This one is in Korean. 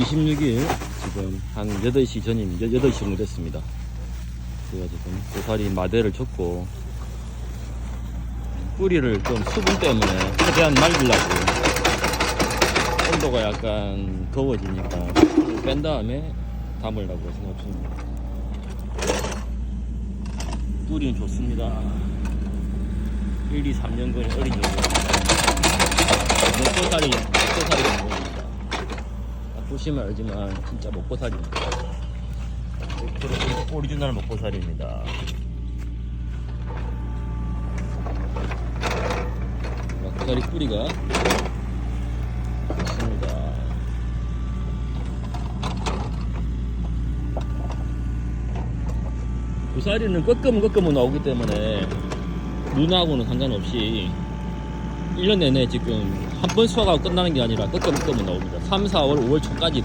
26일 지금 한 8시 전입니다. 8시 정도 됐습니다. 제가 지금 고사리 마대를 쳤고 뿌리를 좀 수분 때문에 최대한 말리려고 온도가 약간 더워지니까 뺀 다음에 담으려고 생각 중입니다. 뿌리는 좋습니다. 1, 2, 3년 거의 어린 정도. 먹고살이, 먹고살이 먹습니다. 보시면 알지만 진짜 먹고살입니다. 오리- 오리지널 먹고살입니다. 먹고살이 뿌리가 있습니다. 고사리는 꺾으면 꺾으면 나오기 때문에 눈하고는 상관없이 1년 내내 지금 한 번 수확하고 끝나는 게 아니라 꺾으면 나옵니다. 3, 4월, 5월 초까지